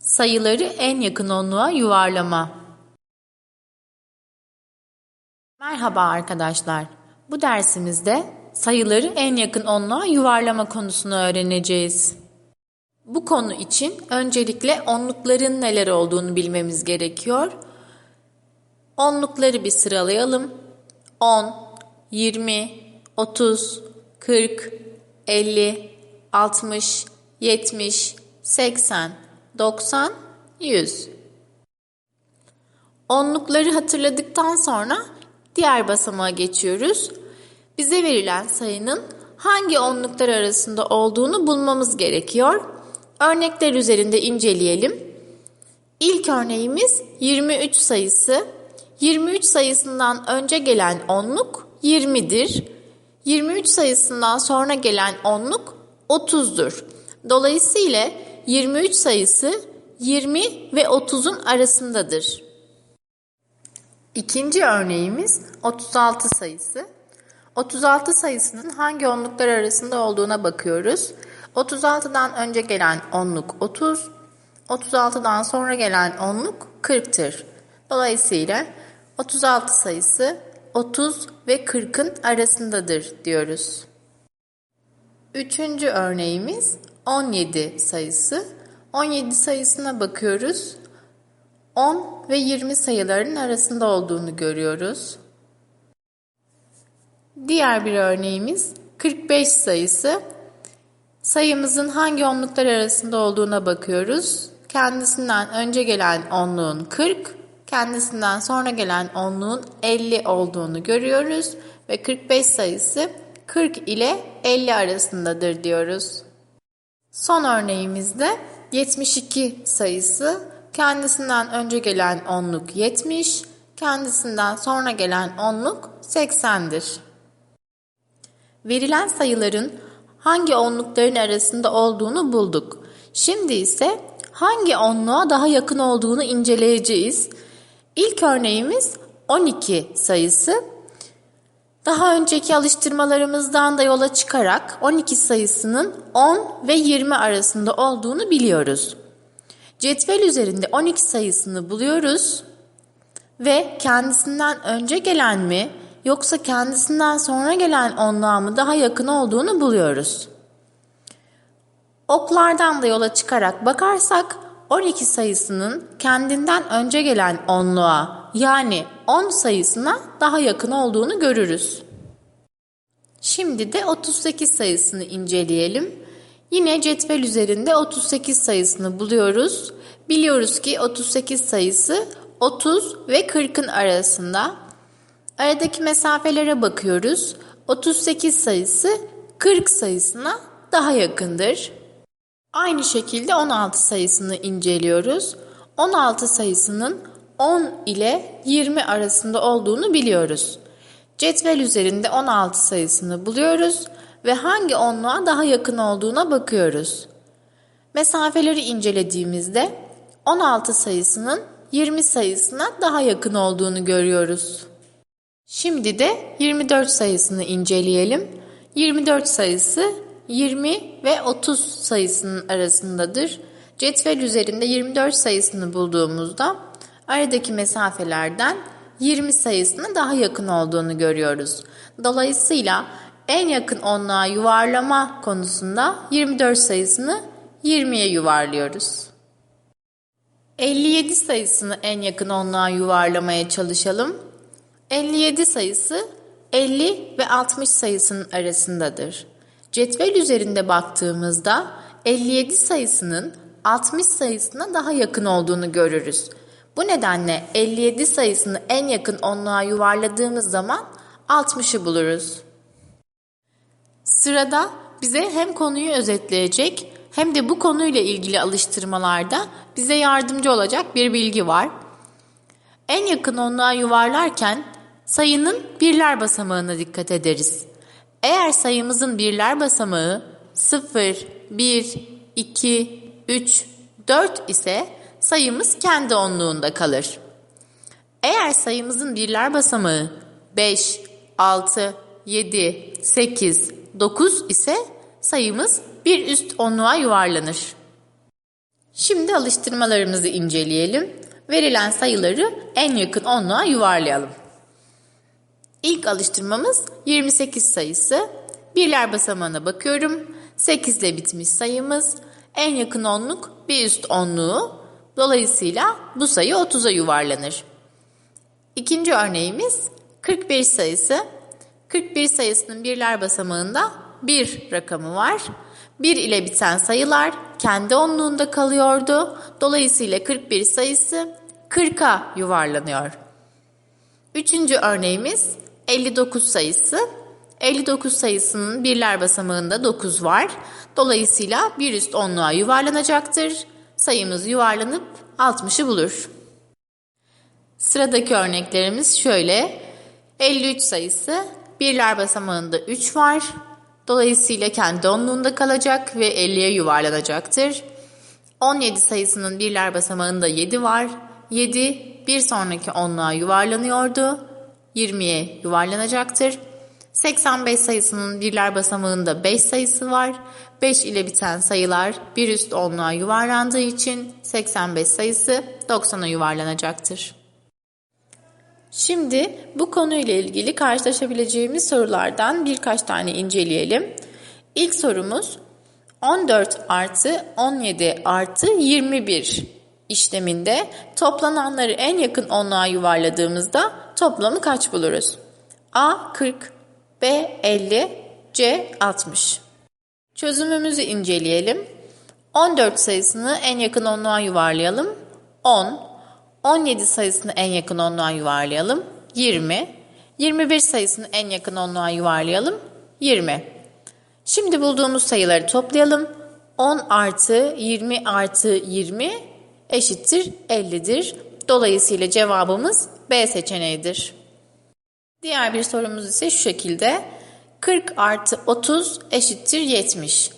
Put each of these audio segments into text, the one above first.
Sayıları en yakın onluğa yuvarlama. Merhaba arkadaşlar. Bu dersimizde sayıları en yakın onluğa yuvarlama konusunu öğreneceğiz. Bu konu için öncelikle onlukların neler olduğunu bilmemiz gerekiyor. Onlukları bir sıralayalım. 10, 20, 30, 40, 50, 60, 70, 80, 90, 100. Onlukları hatırladıktan sonra diğer basamağa geçiyoruz. Bize verilen sayının hangi onluklar arasında olduğunu bulmamız gerekiyor. Örnekler üzerinde inceleyelim. İlk örneğimiz 23 sayısı. 23 sayısından önce gelen onluk 20'dir. 23 sayısından sonra gelen onluk 30'dur. Dolayısıyla 23 sayısı 20 ve 30'un arasındadır. İkinci örneğimiz 36 sayısı. 36 sayısının hangi onluklar arasında olduğuna bakıyoruz. 36'dan önce gelen onluk 30, 36'dan sonra gelen onluk 40'tır. Dolayısıyla 36 sayısı 30 ve 40'ın arasındadır diyoruz. Üçüncü örneğimiz 17 sayısı. 17 sayısına bakıyoruz. 10 ve 20 sayıların arasında olduğunu görüyoruz. Diğer bir örneğimiz 45 sayısı. Sayımızın hangi onluklar arasında olduğuna bakıyoruz. Kendisinden önce gelen onluğun 40, kendisinden sonra gelen onluğun 50 olduğunu görüyoruz ve 45 sayısı 40 ile 50 arasındadır diyoruz. Son örneğimizde 72 sayısı kendisinden önce gelen onluk 70, kendisinden sonra gelen onluk 80'dir. Verilen sayıların hangi onlukların arasında olduğunu bulduk. Şimdi ise hangi onluğa daha yakın olduğunu inceleyeceğiz. İlk örneğimiz 12 sayısı. Daha önceki alıştırmalarımızdan da yola çıkarak 12 sayısının 10 ve 20 arasında olduğunu biliyoruz. Cetvel üzerinde 12 sayısını buluyoruz ve kendisinden önce gelen mi yoksa kendisinden sonra gelen onluğa mı daha yakın olduğunu buluyoruz. Oklardan da yola çıkarak bakarsak 12 sayısının kendinden önce gelen onluğa yani 10 sayısına daha yakın olduğunu görürüz. Şimdi de 38 sayısını inceleyelim. Yine cetvel üzerinde 38 sayısını buluyoruz. Biliyoruz ki 38 sayısı 30 ve 40'ın arasında. Aradaki mesafelere bakıyoruz. 38 sayısı 40 sayısına daha yakındır. Aynı şekilde 16 sayısını inceliyoruz. 16 sayısının 10 ile 20 arasında olduğunu biliyoruz. Cetvel üzerinde 16 sayısını buluyoruz ve hangi onluğa daha yakın olduğuna bakıyoruz. Mesafeleri incelediğimizde 16 sayısının 20 sayısına daha yakın olduğunu görüyoruz. Şimdi de 24 sayısını inceleyelim. 24 sayısı 20 ve 30 sayısının arasındadır. Cetvel üzerinde 24 sayısını bulduğumuzda aradaki mesafelerden 20 sayısına daha yakın olduğunu görüyoruz. Dolayısıyla en yakın onluğa yuvarlama konusunda 24 sayısını 20'ye yuvarlıyoruz. 57 sayısını en yakın onluğa yuvarlamaya çalışalım. 57 sayısı 50 ve 60 sayısının arasındadır. Cetvel üzerinde baktığımızda 57 sayısının 60 sayısına daha yakın olduğunu görürüz. Bu nedenle 57 sayısını en yakın onluğa yuvarladığımız zaman 60'ı buluruz. Sırada bize hem konuyu özetleyecek hem de bu konuyla ilgili alıştırmalarda bize yardımcı olacak bir bilgi var. En yakın onluğa yuvarlarken sayının birler basamağına dikkat ederiz. Eğer sayımızın birler basamağı 0, 1, 2, 3, 4 ise sayımız kendi onluğunda kalır. Eğer sayımızın birler basamağı 5, 6, 7, 8, 9 ise sayımız bir üst onluğa yuvarlanır. Şimdi alıştırmalarımızı inceleyelim. Verilen sayıları en yakın onluğa yuvarlayalım. İlk alıştırmamız 28 sayısı. Birler basamağına bakıyorum. 8 ile bitmiş sayımız. En yakın onluk bir üst onluğu. Dolayısıyla bu sayı 30'a yuvarlanır. İkinci örneğimiz 41 sayısı. 41 sayısının birler basamağında bir rakamı var. 1 ile biten sayılar kendi onluğunda kalıyordu. Dolayısıyla 41 sayısı 40'a yuvarlanıyor. Üçüncü örneğimiz 59 sayısı. 59 sayısının birler basamağında 9 var. Dolayısıyla bir üst onluğa yuvarlanacaktır. Sayımız yuvarlanıp 60'ı bulur. Sıradaki örneklerimiz şöyle. 53 sayısı birler basamağında 3 var. Dolayısıyla kendi onluğunda kalacak ve 50'ye yuvarlanacaktır. 17 sayısının birler basamağında 7 var. 7 bir sonraki onluğa yuvarlanıyordu. 20'ye yuvarlanacaktır. 85 sayısının birler basamağında 5 sayısı var. 5 ile biten sayılar bir üst onluğa yuvarlandığı için 85 sayısı 90'a yuvarlanacaktır. Şimdi bu konuyla ilgili karşılaşabileceğimiz sorulardan birkaç tane inceleyelim. İlk sorumuz 14 artı 17 artı 21 işleminde toplananları en yakın onluğa yuvarladığımızda toplamı kaç buluruz? A 40, B 50, C 60. Çözümümüzü inceleyelim. 14 sayısını en yakın onluğa yuvarlayalım. 10, 17 sayısını en yakın onluğa yuvarlayalım. 20. 21 sayısını en yakın onluğa yuvarlayalım. 20. Şimdi bulduğumuz sayıları toplayalım. 10 artı 20 artı 20 eşittir 50'dir. Dolayısıyla cevabımız B seçeneğidir. Diğer bir sorumuz ise şu şekilde. 40 artı 30 eşittir 70.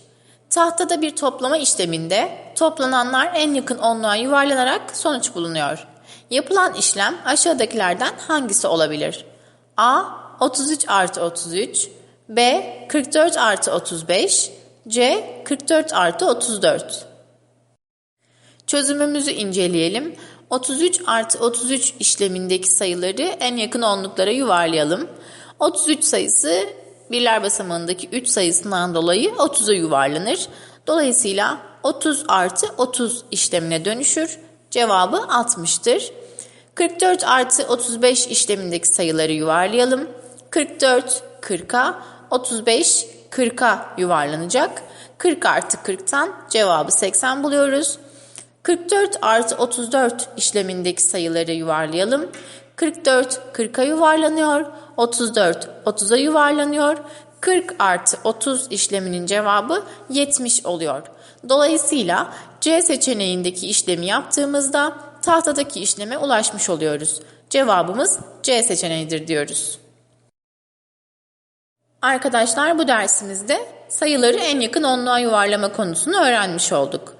Tahtada bir toplama işleminde toplananlar en yakın onluğa yuvarlanarak sonuç bulunuyor. Yapılan işlem aşağıdakilerden hangisi olabilir? A. 33 artı 33 B. 44 artı 35 C. 44 artı 34 Çözümümüzü inceleyelim. 33 artı 33 işlemindeki sayıları en yakın onluklara yuvarlayalım. 33 sayısı birler basamağındaki 3 sayısından dolayı 30'a yuvarlanır. Dolayısıyla 30 artı 30 işlemine dönüşür. Cevabı 60'tır. 44 artı 35 işlemindeki sayıları yuvarlayalım. 44 40'a, 35 40'a yuvarlanacak. 40 artı 40'tan cevabı 80 buluyoruz. 44 artı 34 işlemindeki sayıları yuvarlayalım. 44 40'a yuvarlanıyor. 34 30'a yuvarlanıyor. 40 artı 30 işleminin cevabı 70 oluyor. Dolayısıyla C seçeneğindeki işlemi yaptığımızda tahtadaki işleme ulaşmış oluyoruz. Cevabımız C seçeneğidir diyoruz. Arkadaşlar bu dersimizde sayıları en yakın onluğa yuvarlama konusunu öğrenmiş olduk.